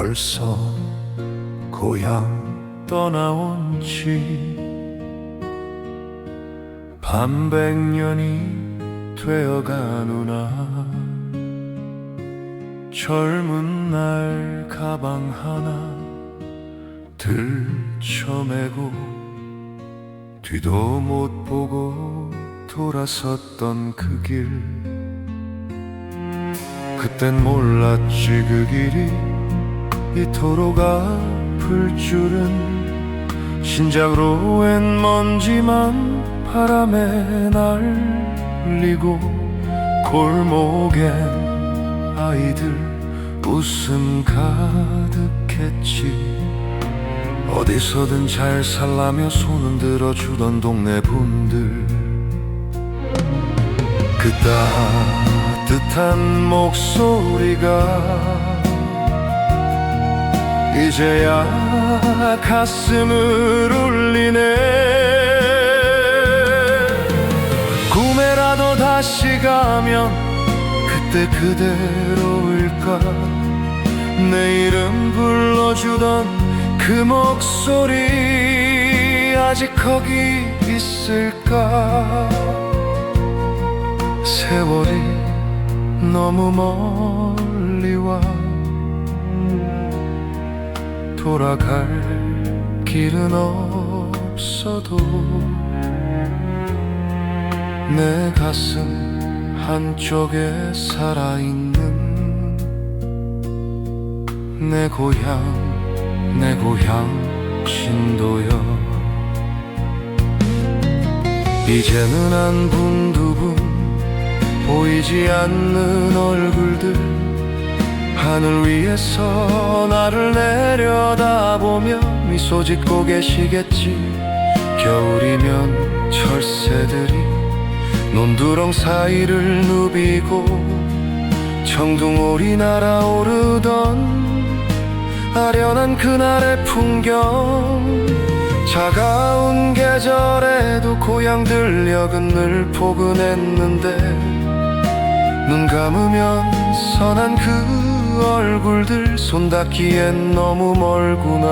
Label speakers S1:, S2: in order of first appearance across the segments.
S1: 벌써 고향 떠나온 지 반백년이 되어가누나. 젊은 날 가방 하나 들쳐매고 뒤도 못 보고 돌아섰던 그 길. 그땐 몰랐지 그 길이 이토록 아플 줄은 신작으로 웬 먼지만 바람에 날리고 골목엔 아이들 웃음 가득했지. 어디서든 잘 살라며 손은 들어주던 동네 분들. 그 따뜻한 목소리가 이제야 가슴을 울리네. 꿈에라도 다시 가면 그때 그대로일까 내 이름 불러주던 그 목소리 아직 거기 있을까? 세월이 너무 멀리 와 돌아갈 길은 없어도 내 가슴 한쪽에 살아있는 내 고향 내 고향 신도여. 이제는 한 분 두 분 보이지 않는 얼굴들 하늘 위에서 나를 내려다보며 미소 짓고 계시겠지. 겨울이면 철새들이 논두렁 사이를 누비고 청둥오리 날아오르던 아련한 그날의 풍경. 차가운 계절에도 고향 들녘은 늘 포근했는데 눈 감으면 선한 그 얼굴들 손 닿기엔 너무 멀구나.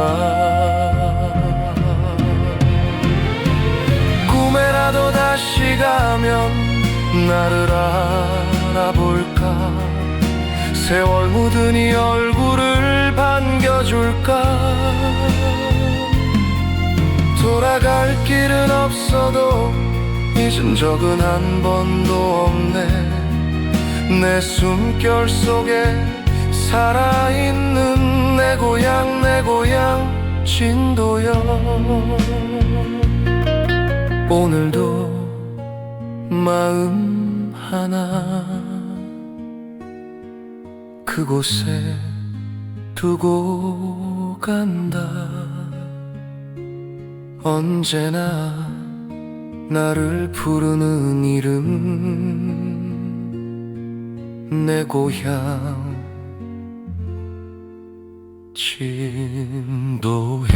S1: 꿈에라도 다시 가면 나를 알아볼까? 세월 묻은 이 얼굴을 반겨줄까? 돌아갈 길은 없어도 잊은 적은 한 번도 없네. 내 숨결 속에 살아있는 내 고향 내 고향 진도여 오늘도 마음 하나. 그곳에 두고 간다. 언제나 나를 부르는 이름. 내 고향 진도야